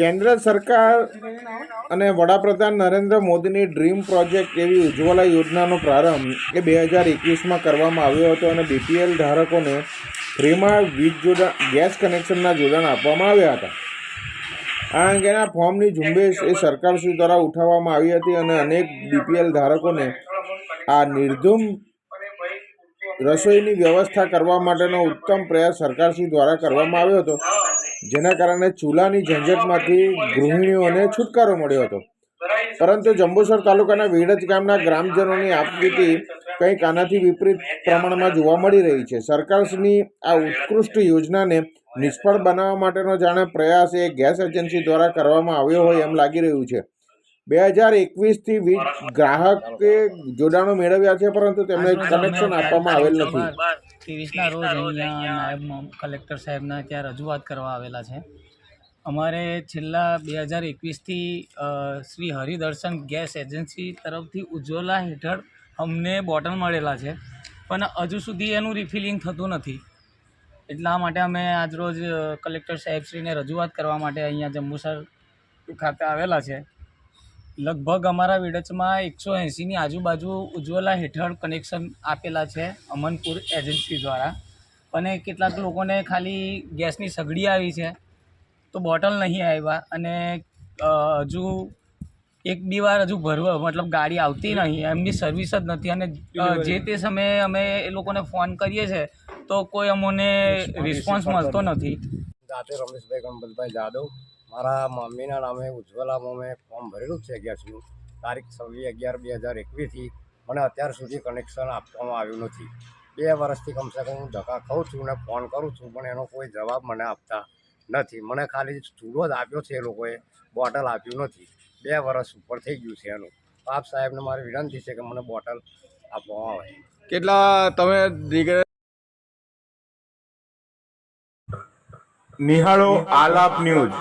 કેન્દ્ર સરકાર અને વડાપ્રધાન નરેન્દ્ર મોદીની ડ્રીમ પ્રોજેક્ટ એવી ઉજ્જવલા યોજનાનો પ્રારંભ એ બે હજાર એકવીસમાં કરવામાં આવ્યો હતો અને બીપીએલ ધારકોને ફ્રીમાં વીજ જોડાણ, ગેસ કનેક્શનના જોડાણ આપવામાં આવ્યા હતા. આ અંગેના ફોર્મની ઝુંબેશ એ સરકારશ્રી દ્વારા ઉઠાવવામાં આવી હતી અને અનેક બીપીએલ ધારકોને આ નિર્ધુમ રસોઈની વ્યવસ્થા કરવા માટેનો ઉત્તમ પ્રયાસ સરકારશ્રી દ્વારા કરવામાં આવ્યો હતો. જેના કારણે ચૂલાની ઝંઝટમાંથી ગૃહિણીઓને છુટકારો મળ્યો હતો. પરંતુ જંબુસર તાલુકાના વેડજ ગામના ગ્રામજનોની આપવીતિ કંઈક આનાથી વિપરીત પ્રમાણમાં જોવા મળી રહી છે. સરકારની આ ઉત્કૃષ્ટ યોજનાને નિષ્ફળ બનાવવા માટેનો જાણે પ્રયાસ એ ગેસ એજન્સી દ્વારા કરવામાં આવ્યો હોય એમ લાગી રહ્યું છે. બે હજાર એકવીસથી વીજ ગ્રાહકે જોડાણો મેળવ્યા છે, પરંતુ તેમને કનેક્શન આપવામાં આવેલ નથી. ત્રેવીસના રોજ અહીંયા નાયબ કલેક્ટર સાહેબના ત્યાં રજૂઆત કરવા આવેલા છે. અમારે છેલ્લા બે હજાર એકવીસથી શ્રી હરિદર્શન ગેસ એજન્સી તરફથી ઉજ્જવલા હેઠળ અમને બોટલ મળેલા છે. પણ હજુ સુધી એનું રિફિલિંગ થતું નથી. એટલા માટે અમે આજરોજ કલેક્ટર સાહેબશ્રીને રજૂઆત કરવા માટે અહીંયા જંબુસર ખાતે આવેલા છે. લગભગ અમારા વિડચમાં એકસો એંસીની આજુબાજુ ઉજ્જવલા હેઠળ કનેક્શન આપેલા છે અમનપુર એજન્સી દ્વારા. અને કેટલાક લોકોને ખાલી ગેસની સગડી આવી છે. તો બોટલ નહીં આવ્યા અને હજુ એક બી વાર હજુ ભરવા મતલબ ગાડી આવતી નહીં એમની સર્વિસ જ નથી. અને જે તે સમયે અમે એ લોકોને ફોન કરીએ છીએ તો કોઈ અમને રિસ્પોન્સ મળતો નથી. રમેશભાઈ ગણપતભાઈ જાદવ. મારા મમ્મીના નામે ઉજ્જવલામાં મેં ફોર્મ ભરેલું છે ગેસનું તારીખ છવ્વીસ અગિયાર બે હજાર એકવીસથી મને અત્યાર સુધી કનેક્શન આપવામાં આવ્યું નથી. બે વર્ષથી કમસે કમ હું ધક્કા ખાઉં છું ને ફોન કરું છું, પણ એનો કોઈ જવાબ મને આપતા નથી. મને ખાલી ચૂડો જ આપ્યો છે એ લોકોએ, બોટલ આપ્યું નથી. બે વર્ષ ઉપર થઈ ગયું છે એનું. આપ સાહેબને મારી વિનંતી છે કે મને બોટલ આપવામાં આવે. કેટલા તમે દીકરા નિહાળો આલાપ ન્યૂઝ.